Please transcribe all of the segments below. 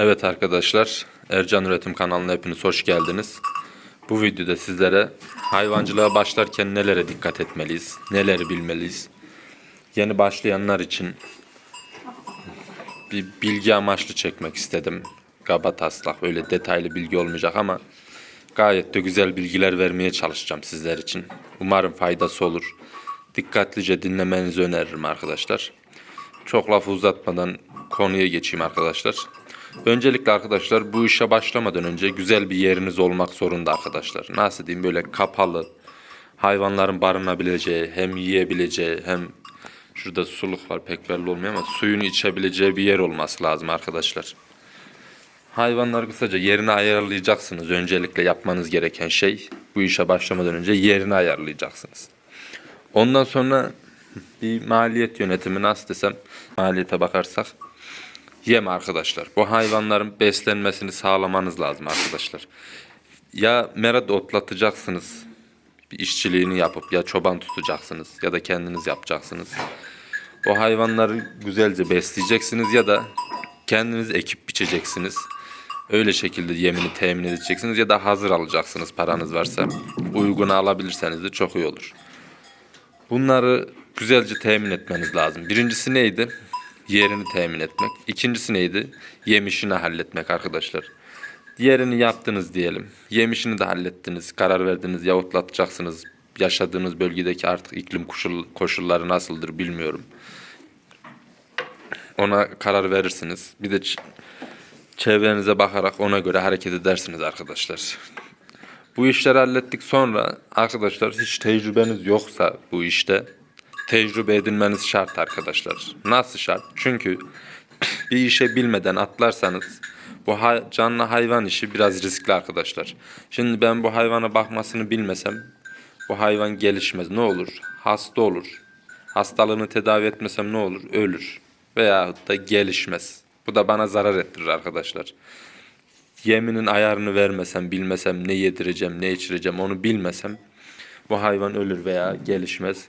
Evet arkadaşlar, Ercan Üretim kanalına hepiniz hoş geldiniz. Bu videoda sizlere hayvancılığa başlarken nelere dikkat etmeliyiz, neleri bilmeliyiz. Yeni başlayanlar için bir bilgi amaçlı çekmek istedim. Kaba taslak, öyle detaylı bilgi olmayacak ama gayet de güzel bilgiler vermeye çalışacağım sizler için. Umarım faydası olur. Dikkatlice dinlemenizi öneririm arkadaşlar. Çok lafı uzatmadan konuya geçeyim arkadaşlar. Öncelikle arkadaşlar bu işe başlamadan önce güzel bir yeriniz olmak zorunda arkadaşlar. Nasıl diyeyim böyle kapalı hayvanların barınabileceği hem yiyebileceği hem şurada suluk var pek belli olmuyor ama suyunu içebileceği bir yer olması lazım arkadaşlar. Hayvanları kısaca yerini ayarlayacaksınız. Öncelikle yapmanız gereken şey bu işe başlamadan önce yerini ayarlayacaksınız. Ondan sonra bir maliyet yönetimi nasıl desem maliyete bakarsak yem arkadaşlar. Bu hayvanların beslenmesini sağlamanız lazım arkadaşlar. Ya merad otlatacaksınız bir işçiliğini yapıp ya çoban tutacaksınız ya da kendiniz yapacaksınız. O hayvanları güzelce besleyeceksiniz ya da kendiniz ekip biçeceksiniz. Öyle şekilde yemini temin edeceksiniz ya da hazır alacaksınız paranız varsa. Uygunu alabilirseniz de çok iyi olur. Bunları güzelce temin etmeniz lazım. Birincisi neydi? Yerini temin etmek. İkincisi neydi? Yemişini halletmek arkadaşlar. Diğerini yaptınız diyelim. Yemişini de hallettiniz. Karar verdiniz ya otlatacaksınız. Yaşadığınız bölgedeki artık iklim koşul, koşulları nasıldır bilmiyorum. Ona karar verirsiniz. Bir de çevrenize bakarak ona göre hareket edersiniz arkadaşlar. Bu işleri hallettik sonra arkadaşlar hiç tecrübeniz yoksa bu işte tecrübe edinmeniz şart arkadaşlar. Nasıl şart? Çünkü bir işe bilmeden atlarsanız bu canlı hayvan işi biraz riskli arkadaşlar. Şimdi ben bu hayvana bakmasını bilmesem bu hayvan gelişmez. Ne olur? Hasta olur. Hastalığını tedavi etmesem ne olur? Ölür. Veyahut da gelişmez. Bu da bana zarar ettirir arkadaşlar yeminin ayarını vermesem, bilmesem ne yedireceğim, ne içireceğim onu bilmesem bu hayvan ölür veya gelişmez.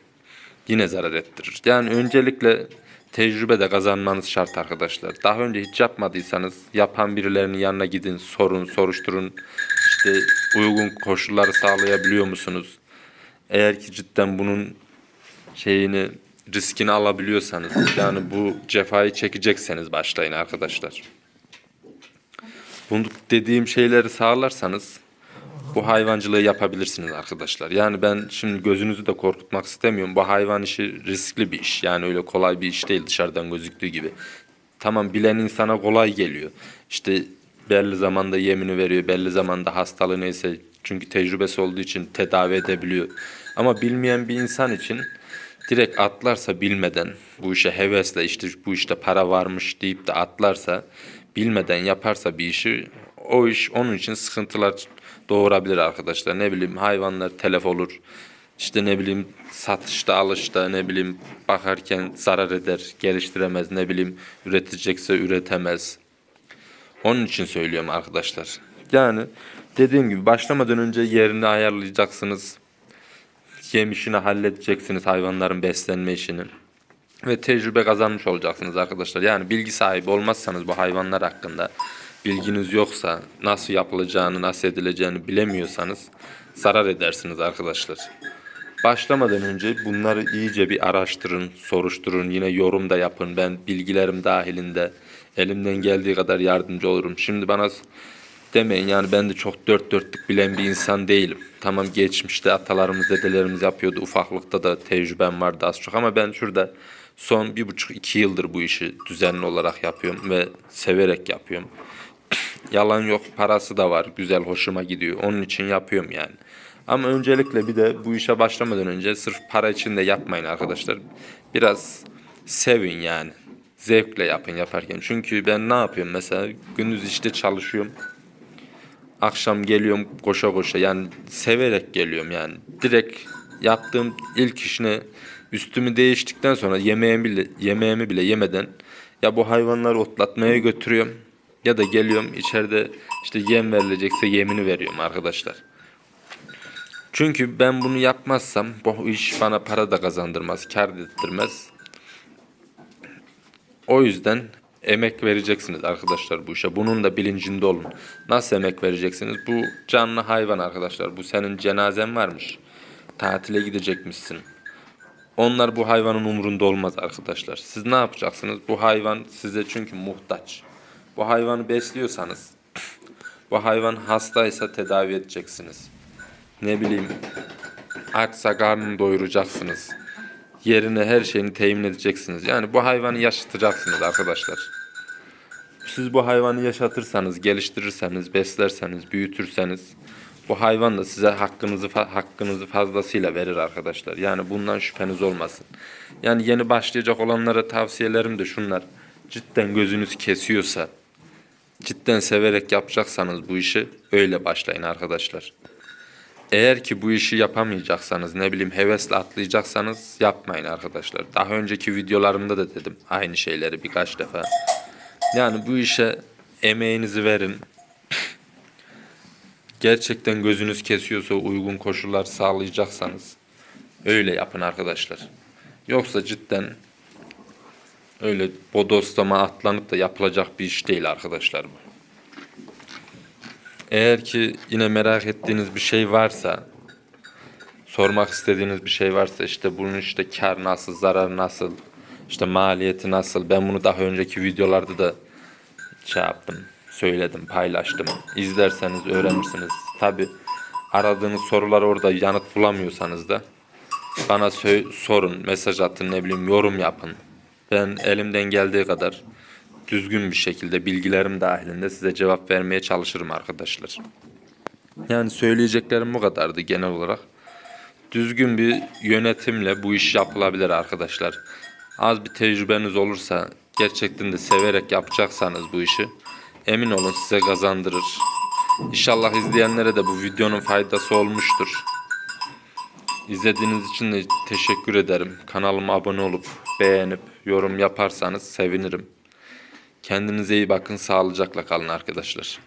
Yine zarar ettirir. Yani öncelikle tecrübe de kazanmanız şart arkadaşlar. Daha önce hiç yapmadıysanız yapan birilerinin yanına gidin, sorun, soruşturun. İşte uygun koşulları sağlayabiliyor musunuz? Eğer ki cidden bunun şeyini riskini alabiliyorsanız yani bu cefayı çekecekseniz başlayın arkadaşlar. Bunu dediğim şeyleri sağlarsanız bu hayvancılığı yapabilirsiniz arkadaşlar. Yani ben şimdi gözünüzü de korkutmak istemiyorum. Bu hayvan işi riskli bir iş. Yani öyle kolay bir iş değil dışarıdan gözüktüğü gibi. Tamam bilen insana kolay geliyor. İşte belli zamanda yemini veriyor, belli zamanda hastalığı neyse çünkü tecrübesi olduğu için tedavi edebiliyor. Ama bilmeyen bir insan için direkt atlarsa bilmeden bu işe hevesle işte bu işte para varmış deyip de atlarsa bilmeden yaparsa bir işi o iş onun için sıkıntılar doğurabilir arkadaşlar. Ne bileyim hayvanlar telef olur. İşte ne bileyim satışta alışta ne bileyim bakarken zarar eder, geliştiremez. Ne bileyim üretecekse üretemez. Onun için söylüyorum arkadaşlar. Yani dediğim gibi başlamadan önce yerini ayarlayacaksınız. Yem işini halledeceksiniz hayvanların beslenme işini. Ve tecrübe kazanmış olacaksınız arkadaşlar. Yani bilgi sahibi olmazsanız bu hayvanlar hakkında bilginiz yoksa nasıl yapılacağını, nasıl edileceğini bilemiyorsanız zarar edersiniz arkadaşlar. Başlamadan önce bunları iyice bir araştırın, soruşturun, yine yorum da yapın. Ben bilgilerim dahilinde elimden geldiği kadar yardımcı olurum. Şimdi bana demeyin yani ben de çok dört dörtlük bilen bir insan değilim. Tamam geçmişte atalarımız, dedelerimiz yapıyordu. Ufaklıkta da tecrübem vardı az çok ama ben şurada son bir buçuk iki yıldır bu işi düzenli olarak yapıyorum ve severek yapıyorum. Yalan yok parası da var güzel hoşuma gidiyor onun için yapıyorum yani. Ama öncelikle bir de bu işe başlamadan önce sırf para için de yapmayın arkadaşlar. Biraz sevin yani. Zevkle yapın yaparken. Çünkü ben ne yapıyorum mesela gündüz işte çalışıyorum. Akşam geliyorum koşa koşa yani severek geliyorum yani. Direkt yaptığım ilk işine üstümü değiştikten sonra yemeğimi bile, yemeğimi bile yemeden ya bu hayvanları otlatmaya götürüyorum ya da geliyorum içeride işte yem verilecekse yemini veriyorum arkadaşlar. Çünkü ben bunu yapmazsam bu iş bana para da kazandırmaz, kar ettirmez. O yüzden emek vereceksiniz arkadaşlar bu işe. Bunun da bilincinde olun. Nasıl emek vereceksiniz? Bu canlı hayvan arkadaşlar. Bu senin cenazen varmış. Tatile gidecekmişsin. Onlar bu hayvanın umurunda olmaz arkadaşlar. Siz ne yapacaksınız? Bu hayvan size çünkü muhtaç. Bu hayvanı besliyorsanız, bu hayvan hastaysa tedavi edeceksiniz. Ne bileyim, açsa karnını doyuracaksınız. Yerine her şeyini temin edeceksiniz. Yani bu hayvanı yaşatacaksınız arkadaşlar. Siz bu hayvanı yaşatırsanız, geliştirirseniz, beslerseniz, büyütürseniz bu hayvan da size hakkınızı hakkınızı fazlasıyla verir arkadaşlar. Yani bundan şüpheniz olmasın. Yani yeni başlayacak olanlara tavsiyelerim de şunlar. Cidden gözünüz kesiyorsa, cidden severek yapacaksanız bu işi öyle başlayın arkadaşlar. Eğer ki bu işi yapamayacaksanız, ne bileyim hevesle atlayacaksanız yapmayın arkadaşlar. Daha önceki videolarımda da dedim aynı şeyleri birkaç defa. Yani bu işe emeğinizi verin. Gerçekten gözünüz kesiyorsa uygun koşullar sağlayacaksanız öyle yapın arkadaşlar. Yoksa cidden öyle bodoslama atlanıp da yapılacak bir iş değil arkadaşlar bu. Eğer ki yine merak ettiğiniz bir şey varsa, sormak istediğiniz bir şey varsa işte bunun işte kar nasıl, zarar nasıl, işte maliyeti nasıl. Ben bunu daha önceki videolarda da şey yaptım, söyledim, paylaştım. İzlerseniz öğrenirsiniz. Tabi aradığınız sorular orada yanıt bulamıyorsanız da bana sorun, mesaj atın, ne bileyim yorum yapın. Ben elimden geldiği kadar düzgün bir şekilde bilgilerim dahilinde size cevap vermeye çalışırım arkadaşlar. Yani söyleyeceklerim bu kadardı genel olarak. Düzgün bir yönetimle bu iş yapılabilir arkadaşlar. Az bir tecrübeniz olursa, gerçekten de severek yapacaksanız bu işi, emin olun size kazandırır. İnşallah izleyenlere de bu videonun faydası olmuştur. İzlediğiniz için de teşekkür ederim. Kanalıma abone olup beğenip yorum yaparsanız sevinirim. Kendinize iyi bakın, sağlıcakla kalın arkadaşlar.